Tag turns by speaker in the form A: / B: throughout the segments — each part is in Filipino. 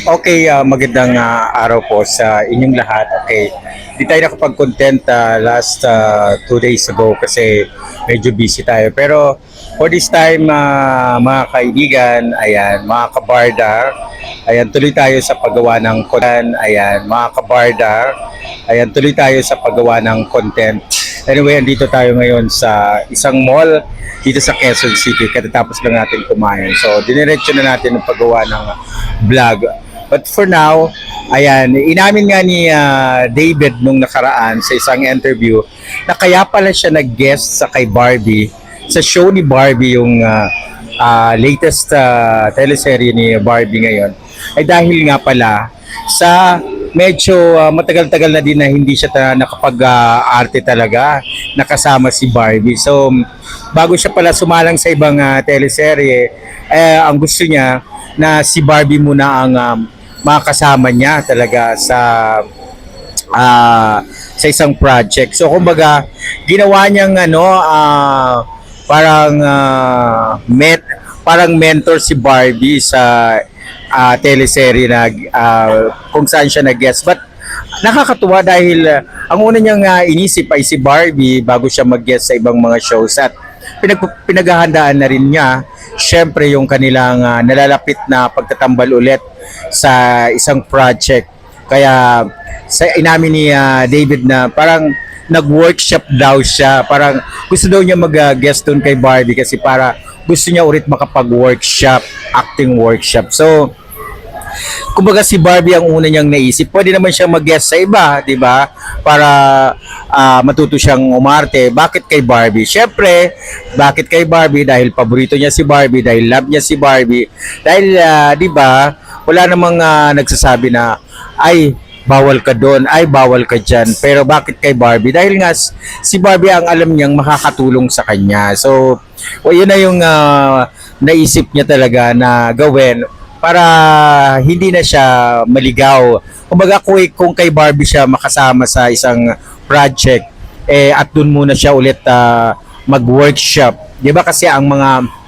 A: Okay, ah, magandang ah, araw po sa inyong lahat. Okay, di tayo nakapag-content ah, last ah, two days ago kasi medyo busy tayo. Pero for this time, ah, mga kaibigan, ayan, mga kabarda, ayan, tuloy tayo sa paggawa ng content. Ayan, mga kabarda, ayan, tuloy tayo sa paggawa ng content. Anyway, andito tayo ngayon sa isang mall dito sa Quezon City. Katatapos lang natin kumain. So, diniretso na natin ang paggawa ng vlog. But for now, ayan, inamin nga ni ah, David nung nakaraan sa isang interview na kaya pala siya nag-guest sa kay Barbie, sa show ni Barbie yung ah, ah, latest ah, teleserye ni Barbie ngayon, ay dahil nga pala sa medyo ah, matagal-tagal na din na hindi siya ta- nakapag-arte talaga nakasama si Barbie. So, bago siya pala sumalang sa ibang ah, teleserye, eh, ang gusto niya na si Barbie muna ang um, makasama niya talaga sa ah, sa isang project. So kumbaga, ginawa niyang ano ah, parang ah, met parang mentor si Barbie sa ah, teleserye na ah, kung saan siya nag-guest. But nakakatuwa dahil ah, ang una niyang ah, inisip ay si Barbie bago siya mag-guest sa ibang mga shows at pinag pinaghahandaan na rin niya syempre yung kanilang ah, nalalapit na pagtatambal ulit sa isang project. Kaya sa inamin ni ah, David na parang nag-workshop daw siya. Parang gusto daw niya mag-guest doon kay Barbie kasi para gusto niya ulit makapag-workshop, acting workshop. So, kumbaga si Barbie ang una niyang naisip. Pwede naman siyang mag-guest sa iba, di ba? Para ah, matuto siyang umarte. Bakit kay Barbie? Siyempre, bakit kay Barbie? Dahil paborito niya si Barbie, dahil love niya si Barbie. Dahil, ah, di ba, wala namang ah, nagsasabi na, ay, bawal ka doon, ay bawal ka dyan. Pero bakit kay Barbie? Dahil nga si Barbie ang alam niyang makakatulong sa kanya. So, o yun na yung ah, naisip niya talaga na gawin para hindi na siya maligaw. Kumbaga kung, kay Barbie siya makasama sa isang project, eh, at doon muna siya ulit ah, mag-workshop. Di ba kasi ang mga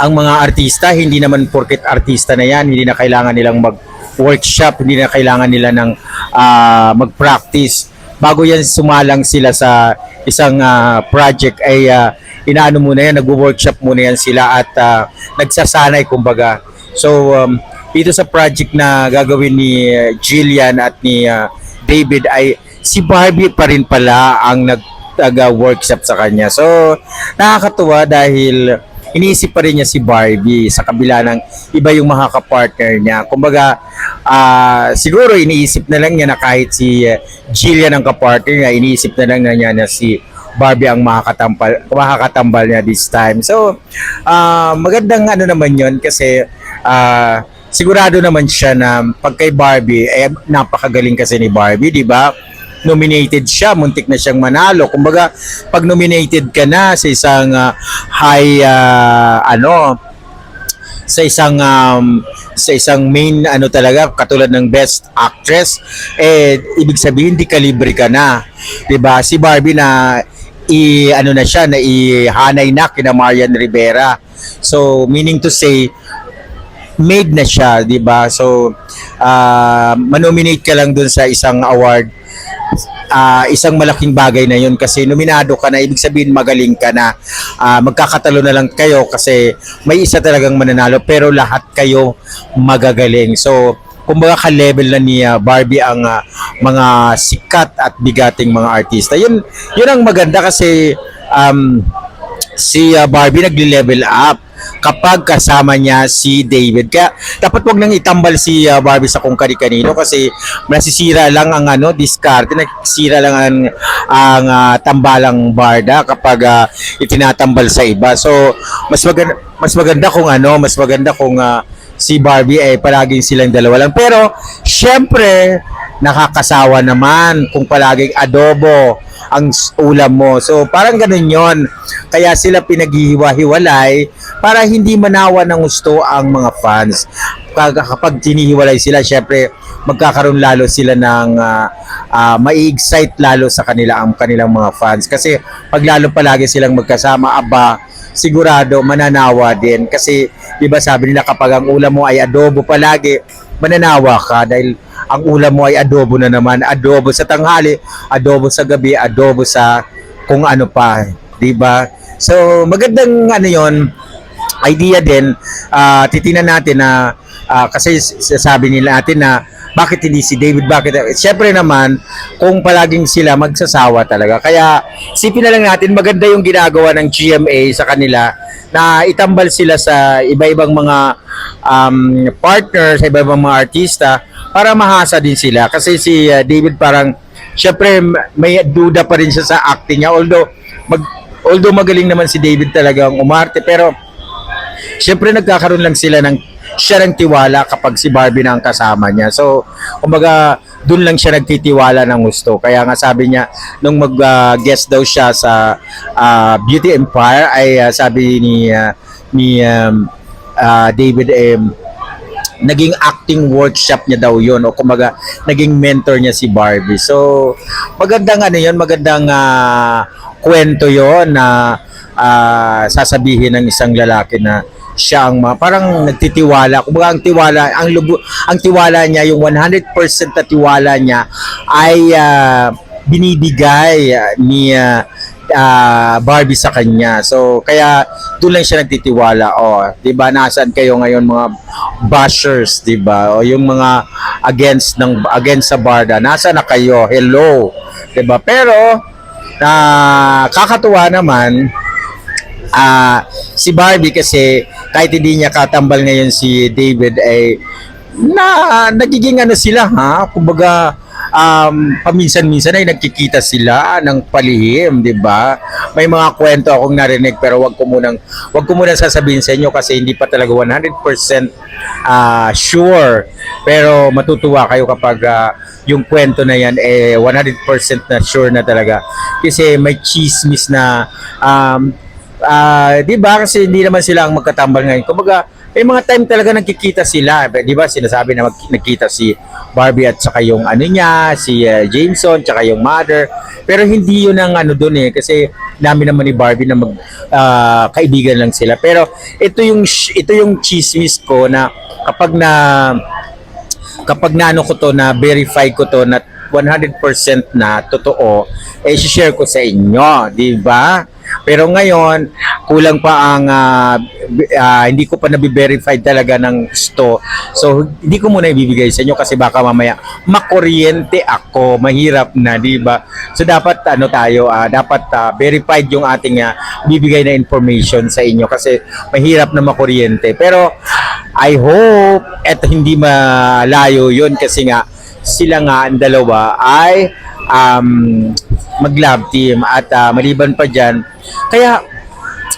A: ang mga artista, hindi naman porket artista na yan, hindi na kailangan nilang mag-workshop, hindi na kailangan nila ng ah, mag-practice. Bago yan sumalang sila sa isang ah, project ay ah, inaano muna yan, nag-workshop muna yan sila at ah, nagsasanay kumbaga. So um, dito sa project na gagawin ni ah, Jillian at ni ah, David ay si Barbie pa rin pala ang nag workshop sa kanya. So, nakakatuwa dahil iniisip pa rin niya si Barbie sa kabila ng iba yung mga kapartner niya. Kumbaga, ah, siguro iniisip na lang niya na kahit si eh, Jillian ang kapartner niya, iniisip na lang niya na si Barbie ang makakatambal, makakatambal niya this time. So, ah, magandang ano naman yon kasi ah, sigurado naman siya na pag kay Barbie, eh, napakagaling kasi ni Barbie, di ba? Nominated siya, muntik na siyang manalo. Kumbaga, pag nominated ka na sa isang ah, high ah, ano sa isang um, sa isang main ano talaga katulad ng best actress eh ibig sabihin di kalibre ka na. 'di ba? Si Barbie na i ano na siya na ihanay na kina Marian Rivera. So meaning to say made na siya 'di ba? So ah manominate ka lang dun sa isang award ah, isang malaking bagay na yun kasi nominado ka na, ibig sabihin magaling ka na. Ah, magkakatalo na lang kayo kasi may isa talagang mananalo pero lahat kayo magagaling. So, kumbaga ka-level na ni ah, Barbie ang ah, mga sikat at bigating mga artista. Yun, yun ang maganda kasi um, si ah, Barbie nagli-level up kapag kasama niya si David. Kaya dapat wag nang itambal si ah, Barbie sa kung kani-kanino kasi nasisira lang ang ano, diskarte, nasisira lang ang, ang ah, tambalang barda kapag ah, itinatambal sa iba. So, mas maganda, mas maganda kung ano, mas maganda kung ah, si Barbie ay palaging silang dalawa lang. Pero, syempre, nakakasawa naman kung palaging adobo ang ulam mo. So, parang ganun yon Kaya sila pinaghihiwa-hiwalay para hindi manawa ng gusto ang mga fans. Kapag tinihiwalay sila, syempre, magkakaroon lalo sila ng ah, ah, mai-excite lalo sa kanila ang kanilang mga fans. Kasi pag lalo palagi silang magkasama, aba, sigurado mananawa din. Kasi, di ba sabi nila kapag ang ulam mo ay adobo palagi, mananawa ka dahil ang ulam mo ay adobo na naman, adobo sa tanghali, adobo sa gabi, adobo sa kung ano pa, 'di ba? So magandang ano 'yon, idea din, ah titingnan natin na ah, kasi sabi nila natin na bakit hindi si David, bakit? Siyempre naman, kung palaging sila magsasawa talaga. Kaya sipin na lang natin, maganda yung ginagawa ng GMA sa kanila na itambal sila sa iba-ibang mga um, partners, sa iba-ibang mga artista para mahasa din sila. Kasi si uh, David parang, syempre may duda pa rin siya sa acting niya. Although, mag, although magaling naman si David talagang umarte, pero Siyempre nagkakaroon lang sila ng siya ng tiwala kapag si Barbie na ang kasama niya. So, kumbaga, doon lang siya nagtitiwala ng gusto. Kaya nga sabi niya, nung mag-guest daw siya sa ah, Beauty Empire, ay ah, sabi ni, ah, ni um, ah, David M. naging acting workshop niya daw yon o kumbaga naging mentor niya si Barbie. So magandang ano yon, magandang ah, kwento yon na ah, sasabihin ng isang lalaki na siya ang ma- parang nagtitiwala. Kumbaga ang tiwala, ang lubu, ang tiwala niya, yung 100% na tiwala niya ay ah, binibigay ah, ni ah, ah, Barbie sa kanya. So kaya doon lang siya nagtitiwala. Oh, 'di ba? Nasaan kayo ngayon mga bashers, 'di ba? O yung mga against ng against sa Barda. Nasaan na kayo? Hello. 'Di ba? Pero na kakatuwa naman ah si Barbie kasi kahit hindi niya katambal ngayon si David ay na nagiging ano sila ha kumbaga um, paminsan-minsan ay nagkikita sila ng palihim, 'di ba? May mga kwento akong narinig pero wag ko munang wag ko munang sasabihin sa inyo kasi hindi pa talaga 100% ah sure. Pero matutuwa kayo kapag ah, yung kwento na yan eh 100% na sure na talaga. Kasi may chismis na um, ah 'di ba kasi hindi naman sila ang magkatambal ngayon. Kumbaga, may mga time talaga nagkikita sila, 'di ba? Sinasabi na nagkita si Barbie at saka yung ano niya, si uh, Jameson, saka yung mother. Pero hindi 'yun ang ano doon eh kasi dami naman ni Barbie na mag ah, kaibigan lang sila. Pero ito yung ito yung chismis ko na kapag na kapag naano ko to na verify ko to na 100% na totoo, eh share ko sa inyo, di ba? Pero ngayon, kulang pa ang b- ah, hindi ko pa nabi-verify talaga ng gusto. So, hindi ko muna ibibigay sa inyo kasi baka mamaya makuryente ako, mahirap na, di ba? So, dapat ano tayo, ah, dapat ah, verified yung ating ah, bibigay na information sa inyo kasi mahirap na makuryente. Pero, I hope eto hindi malayo yun kasi nga sila nga ang dalawa ay um, mag-love team at ah, maliban pa dyan kaya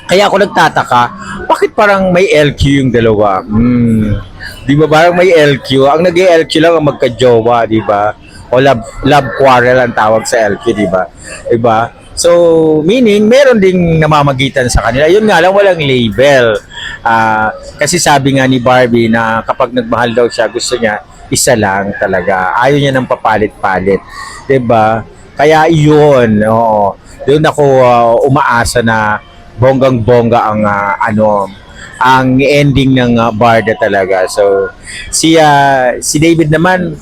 A: kaya ako nagtataka bakit parang may LQ yung dalawa hmm. di ba parang may LQ ang nag LQ lang ang magka-jowa di ba o love, love quarrel ang tawag sa LQ di ba di ba so meaning meron ding namamagitan sa kanila yun nga lang walang label Ah, kasi sabi nga ni Barbie na kapag nagmahal daw siya, gusto niya isa lang talaga. Ayaw niya ng papalit-palit. 'Di ba? Kaya iyon, oo. Doon ako ah, umaasa na bonggang-bongga ang ah, ano ang ending ng ah, Barda talaga. So si ah, si David naman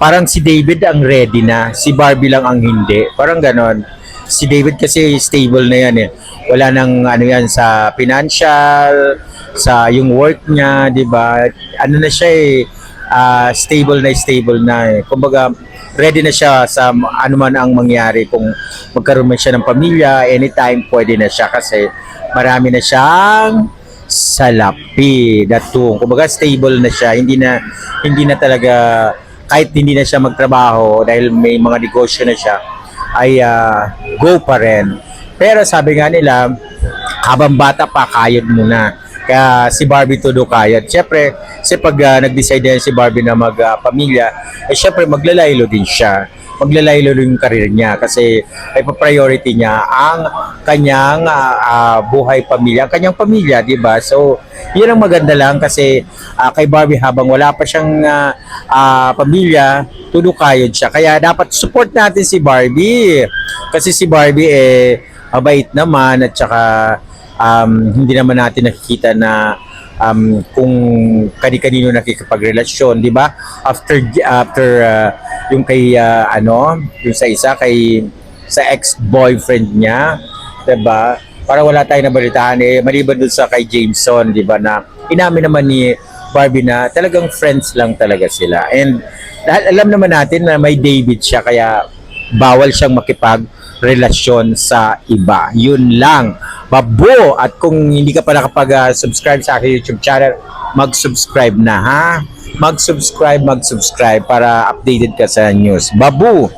A: parang si David ang ready na, si Barbie lang ang hindi. Parang ganon. Si David kasi stable na yan eh. Wala nang ano yan sa financial, sa yung work niya, 'di ba? Ano na siya eh, ah, stable na stable na eh. Kumbaga ready na siya sa ano man ang mangyari kung magkaroon man siya ng pamilya, anytime pwede na siya kasi marami na siyang salapi, datong. Kumbaga stable na siya, hindi na hindi na talaga kahit hindi na siya magtrabaho dahil may mga negosyo na siya ay ah, go pa rin. Pero sabi nga nila, habang bata pa, kayod muna. Kaya si Barbie todo kayod. Siyempre, kasi pag ah, nag-decide na si Barbie na magpamilya, eh siyempre maglalaylo din siya. Maglalaylo din yung karir niya kasi ay priority niya ang kanyang ah, ah, buhay pamilya, ang kanyang pamilya, di ba? So, yun ang maganda lang kasi ah, kay Barbie habang wala pa siyang ah, ah, pamilya, tudo kayod siya. Kaya dapat support natin si Barbie. Kasi si Barbie eh mabait naman at saka um, hindi naman natin nakikita na um, kung kani-kanino nakikipagrelasyon, di ba? After after uh, yung kay uh, ano, yung sa isa kay sa ex-boyfriend niya, di ba? Para wala tayong nabalitaan eh maliban dun sa kay Jameson, di ba na inamin naman ni Barbie na talagang friends lang talaga sila. And dahil alam naman natin na may David siya kaya bawal siyang makipagrelasyon sa iba. Yun lang. Babo! At kung hindi ka pa nakapag-subscribe sa aking YouTube channel, mag-subscribe na ha. Mag-subscribe, mag-subscribe para updated ka sa news. Babu!